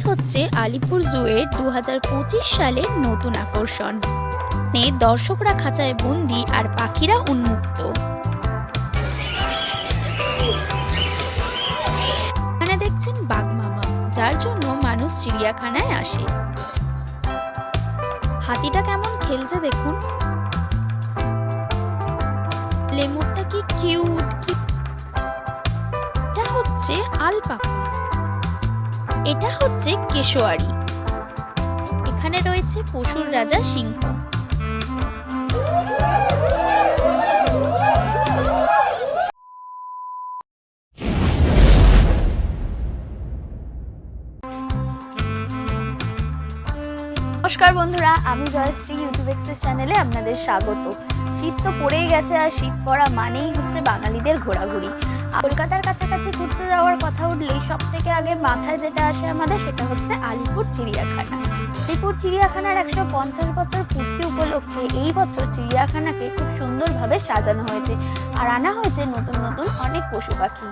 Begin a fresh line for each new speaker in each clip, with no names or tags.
হচ্ছে আলিপুর জুয়ের দু হাজার পঁচিশ সালের নতুন আকর্ষণ। দর্শকরা খাঁচায় বন্দি আর পাখিরা উন্মুক্ত। দেখছেন বাঘমামা যার জন্য মানুষ চিড়িয়াখানায় আসে। হাতিটা কেমন খেলছে দেখুন। লেমুরটা কি কিউট, কি হচ্ছে আলপাকা। এটা হচ্ছে কেশোয়ারি। এখানে রয়েছে পশুর রাজা সিংহ।
নমস্কার বন্ধুরা, আমি জয়শ্রী ইউটিউব এক্সপ্রেস চ্যানেলে আপনাদের স্বাগত। শীত তো পড়েই গেছে আর শীত পড়া মানেই হচ্ছে বাঙালিদের ঘোরাঘুরি। কলকাতার কাছাকাছি ঘুরতে যাওয়ার কথা উঠলেই সব থেকে আগে মাথায় যেটা আসে আমাদের সেটা হচ্ছে আলিপুর চিড়িয়াখানা। আলিপুর চিড়িয়াখানার একশো পঞ্চাশ বছর পূর্তি উপলক্ষে এই বছর চিড়িয়াখানাকে খুব সুন্দরভাবে সাজানো হয়েছে আর আনা হয়েছে নতুন নতুন অনেক পশু পাখি।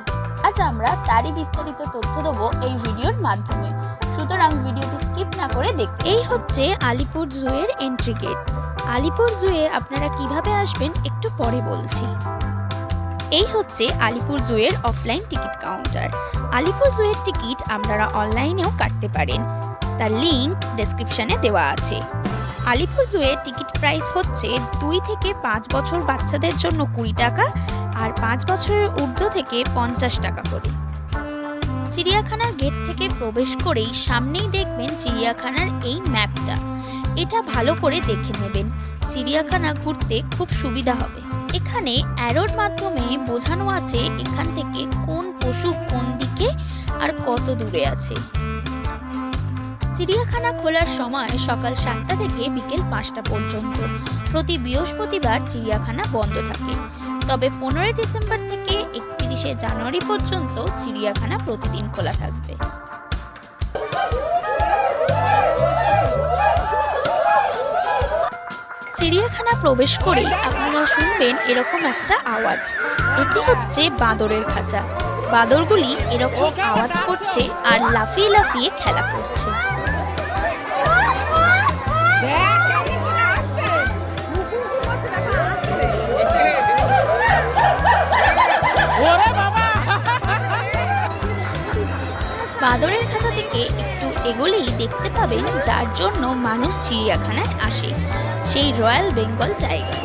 আজ আমরা তারই বিস্তারিত তথ্য দেবো এই ভিডিওর মাধ্যমে। সুতরাং ভিডিওটি স্কিপ না করে দেখতে
এই হচ্ছে আলিপুর জুয়ের এন্ট্রি গেট আলিপুর জুয়ে আপনারা কীভাবে আসবেন একটু পরে বলছি। এই হচ্ছে আলিপুর জুয়ের অফলাইন টিকিট কাউন্টার আলিপুর জুয়ের টিকিট আপনারা অনলাইনেও কাটতে পারেন। তার লিঙ্ক ডেসক্রিপশানে দেওয়া আছে। আলিপুর জুয়ের টিকিট প্রাইস হচ্ছে দুই থেকে পাঁচ বছর বাচ্চাদের জন্য কুড়ি টাকা আর পাঁচ বছরের ঊর্ধ্ব থেকে পঞ্চাশ টাকা করে। চিড়িয়াখানার গেট থেকে প্রবেশ করেই সামনেই দেখবেন চিড়িয়াখানার এই ম্যাপটা এটা ভালো করে দেখে নেবেন। চিড়িয়াখানা ঘুরতে খুব সুবিধা হবে। এখানে অ্যারোর মাধ্যমে বোঝানো আছে এখান থেকে কোন পশু কোন দিকে আর কত দূরে আছে। চিড়িয়াখানা খোলার সময় সকাল সাতটা থেকে বিকেল পাঁচটা পর্যন্ত প্রতি বৃহস্পতিবার চিড়িয়াখানা বন্ধ থাকে। তবে পনেরোই ডিসেম্বর থেকে একত্রিশে জানুয়ারি পর্যন্ত চিড়িয়াখানা প্রতিদিন খোলা থাকবে। চিড়িয়াখানা প্রবেশ করেই আপনারা শুনবেন এরকম একটা আওয়াজ। এটি হচ্ছে বাঁদরের খাঁচা। বাঁদরগুলি এরকম আওয়াজ করছে আর লাফিয়ে লাফিয়ে খেলা করছে। বাঁদরের থেকে একটু এগোলেই দেখতে পাবেন যার জন্য মানুষ চিড়িয়াখানায় আসে, সেই রয়্যাল বেঙ্গল টাইগার।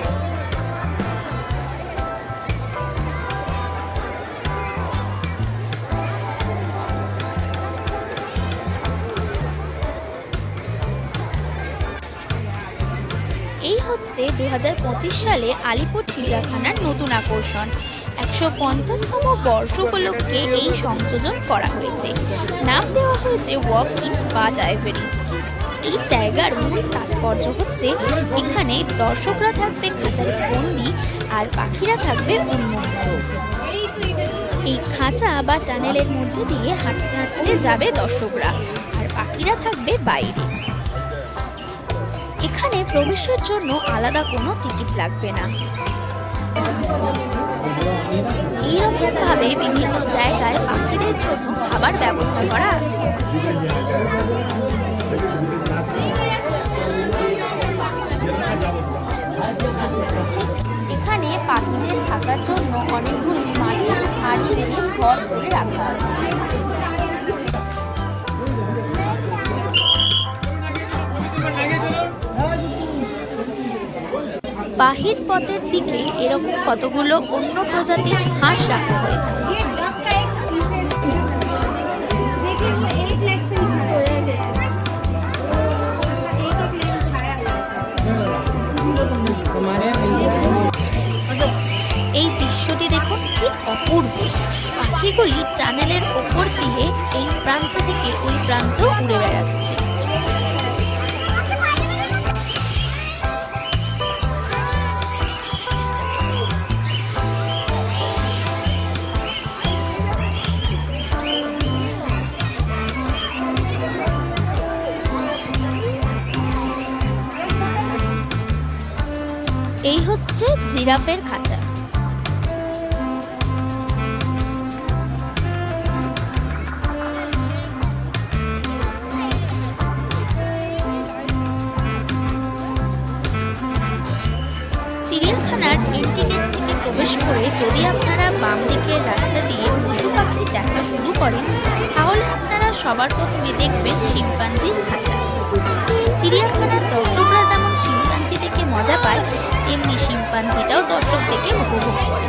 এই হচ্ছে দুই হাজার পঁচিশ সালে আলিপুর চিড়িয়াখানার নতুন আকর্ষণ। একশো পঞ্চাশতম বর্ষ উপলক্ষে এই সংযোজন করা হয়েছে। নাম দেওয়া হয়েছে ওয়াক বা ডাইভারি এই জায়গার মূল তাৎপর্য হচ্ছে, এখানে দর্শকরা থাকবে খাঁচার বন্দি আর পাখিরা থাকবে উন্মুক্ত। এই খাঁচা বা টানেলের মধ্যে দিয়ে হাঁটতে হাঁটতে যাবে দর্শকরা আর পাখিরা থাকবে বাইরে। এখানে প্রবেশের জন্য আলাদা কোনো টিকিট লাগবে না। এইরকম ভাবে বিভিন্ন জায়গায় পাখিদের জন্য খাবার ব্যবস্থা করা আছে। এখানে পাখিদের থাকার জন্য অনেকগুলি মাটির হাড়ি ঘর করে রাখা আছে। বাহির পথের দিকে এরকম কতগুলো অন্য প্রজাতির হাঁস রাখা হয়েছে? এই দৃশ্যটি দেখুন কি অপূর্ব। পাখিগুলি টানেলের ওপর দিয়ে এই প্রান্ত থেকে ওই প্রান্ত উড়ে এই হচ্ছে জিরাফের খাঁচা। চিড়িয়াখানার এন্ট্রি গেট থেকে প্রবেশ করে যদি আপনারা বাম দিকের রাস্তা দিয়ে পশু পাখি দেখা শুরু করেন, তাহলে আপনারা সবার প্রথমে দেখবেন শিম্পাঞ্জির খাঁচা। চিড়িয়াখানার দর্শকরা যেমন শিম্পাঞ্জি দেখে মজা পায়, তেমনি শিম্পাঞ্জিটাও দর্শক দেখে উপভোগ করে।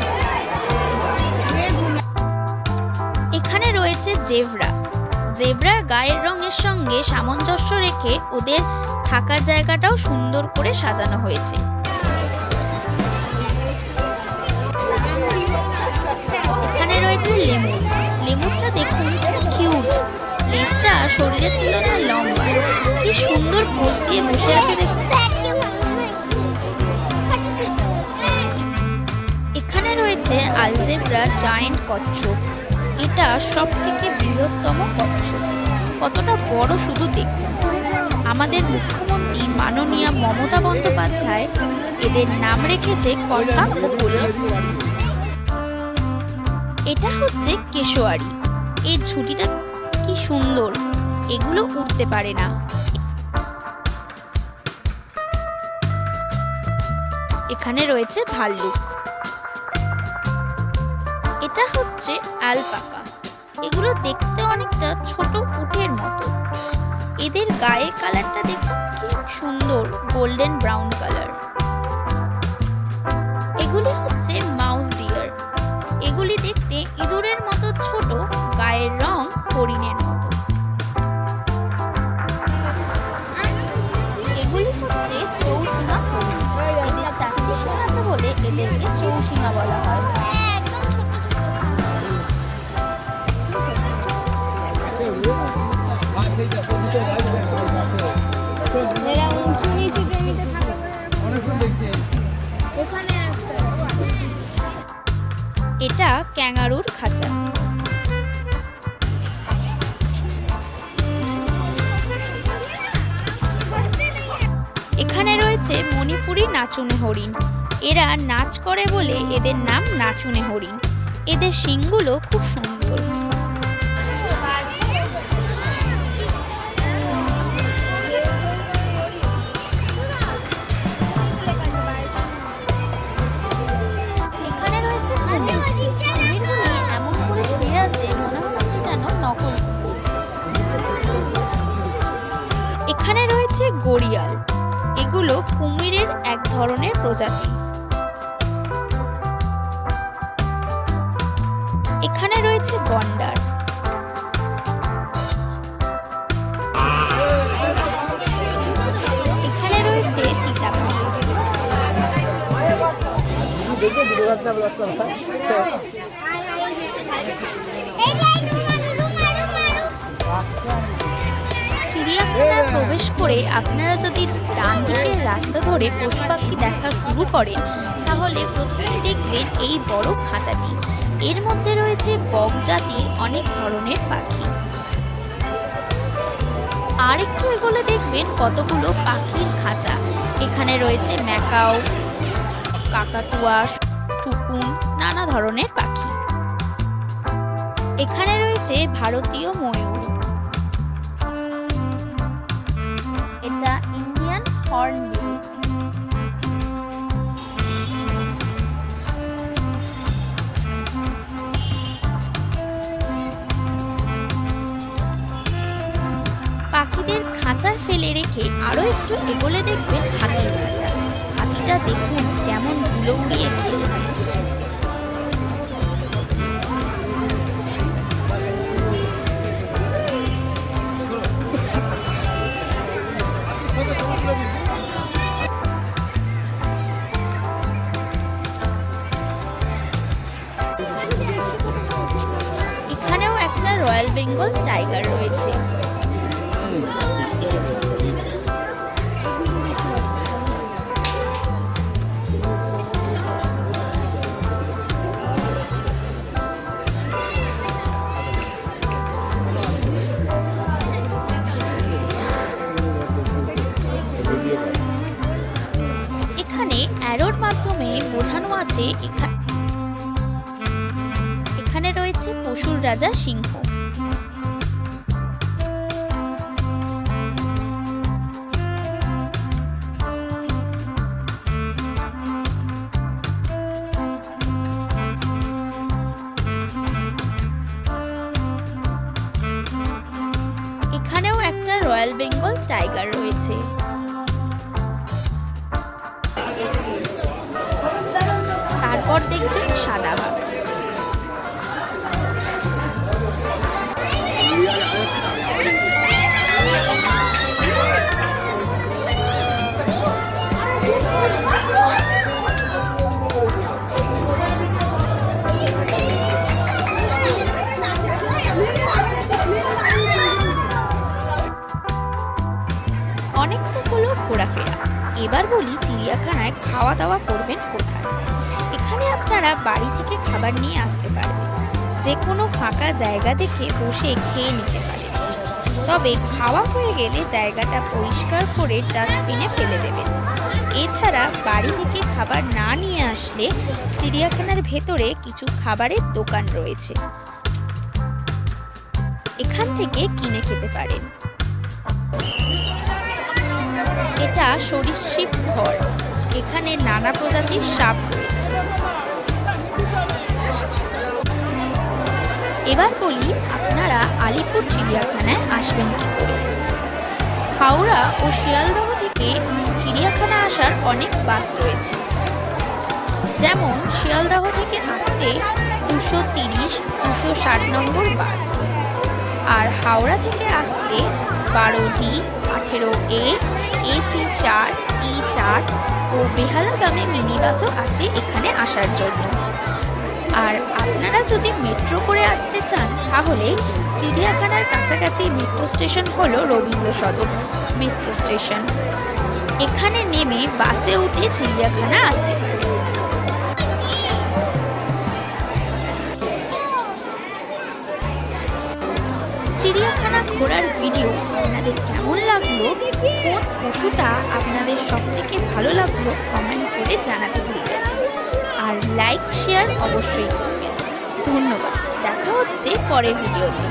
এখানে রয়েছে জেব্রা। জেব্রার গায়ের রঙের সঙ্গে সামঞ্জস্য রেখে ওদের থাকার জায়গাটাও সুন্দর করে সাজানো হয়েছে। এখানে রয়েছে লেমুর লেমুরটা দেখুন, কিউট। লেজটা শরীরের তুলনায় লম্বা। কি সুন্দর পোজ দিয়ে বসে আছে দেখুন। রয়েছে আলজেব্রা জায়েন্ট কচ্ছপ এটা সব থেকে বৃহত্তম কচ্ছপ। কতটা বড় শুধু দেখুন। আমাদের মুখ্যমন্ত্রী মাননীয়া মমতা বন্দ্যোপাধ্যায় এদের নাম রেখেছে কথা ও এটা হচ্ছে কেশোয়ারি। এর ঝুঁটিটা কি সুন্দর, এগুলো উঠতে পারে না। এখানে রয়েছে ভাল্লুক। এটা হচ্ছে অ্যালপাকা এগুলো দেখতে অনেকটা ছোট উটের মতো। এদের গায়ের কালারটা দেখুন কি সুন্দর গোল্ডেন ব্রাউন কালার এগুলি হচ্ছে মাউস ডিয়ার এগুলি দেখতে ইঁদুরের মতো ছোট, গায়ের রং হরিণের মতো। এটা ক্যাঙারুর খাঁচা। এখানে রয়েছে মণিপুরি নাচুনে হরিণ। এরা নাচ করে বলে এদের নাম নাচুনে হরিণ। এদের শিংগুলো খুব সুন্দর। প্রজাতি এখানে রয়েছে গন্ডার। এখানে রয়েছে চিতাবাঘ। চিড়িয়াখানায় প্রবেশ করে আপনারা যদি ডান দিকের রাস্তা ধরে পশু পাখি দেখা শুরু করেন তাহলে প্রথমেই দেখবেন এই বড় খাঁচাটি। এর মধ্যে রয়েছে বক জাতির অনেক ধরনের পাখি। আর একটু এগুলো দেখবেন কতগুলো পাখির খাঁচা। এখানে রয়েছে ম্যাকাও কাকাতুয়া টুকুন নানা ধরনের পাখি। এখানে রয়েছে ভারতীয় ময়ূর। এটা ইন্ডিয়ান হর্নবিল পাখিদের খাঁচায় ফেলে রেখে আরও একটু এগোলে দেখবেন হাতির খাঁচা। হাতিটা দেখুন কেমন ধুলো উড়িয়ে খেলছে। বেঙ্গল টাইগার সেখানে রয়েছে পশুর রাজা সিংহ। এখানেও একটা রয়্যাল বেঙ্গল টাইগার রয়েছে। তারপর দেখবেন সাদা বাঘ এবার বলি চিড়িয়াখানায় খাওয়া দাওয়া করবেন কোথায়? এখানে আপনারা বাড়ি থেকে খাবার নিয়ে আসতে পারবেন। যে কোনো ফাঁকা জায়গা দেখে বসে খেয়ে নিতে পারেন। তবে খাওয়া হয়ে গেলে জায়গাটা পরিষ্কার করে ডাস্টবিনে ফেলে দেবেন। এছাড়া বাড়ি থেকে খাবার না নিয়ে আসলে চিড়িয়াখানার ভেতরে কিছু খাবারের দোকান রয়েছে। এখান থেকে কিনে খেতে পারেন। এটা সরীসৃপ ঘর। এখানে নানা প্রজাতির সাপ রয়েছে। এবার বলি আপনারা আলিপুর চিড়িয়াখানায় আসবেন কি করে? হাওড়া ও শিয়ালদহ থেকে চিড়িয়াখানা আসার অনেক বাস রয়েছে। যেমন শিয়ালদহ থেকে আসতে দুশো তিরিশ, দুশো ষাট নম্বর বাস। আর হাওড়া থেকে আসতে বারো ডি আঠেরো এ এসি চার ই চার ও বেহালাগামে মিনি বাসও আছে এখানে আসার জন্য। আর আপনারা যদি মেট্রো করে আসতে চান, তাহলে চিড়িয়াখানার কাছাকাছি মেট্রো স্টেশন হলো রবীন্দ্র সদন মেট্রো স্টেশন। এখানে নেমে বাসে উঠে চিড়িয়াখানা আসতে চিড়িয়াখানা ঘোরার ভিডিও আপনাদের কেমন লাগল? কোন পশুটা আপনাদের সব থেকে ভালো লাগল? কমেন্ট করে জানাতে ভুলবেন আর লাইক শেয়ার অবশ্যই করবেন। ধন্যবাদ। দেখা হচ্ছে পরের ভিডিওতে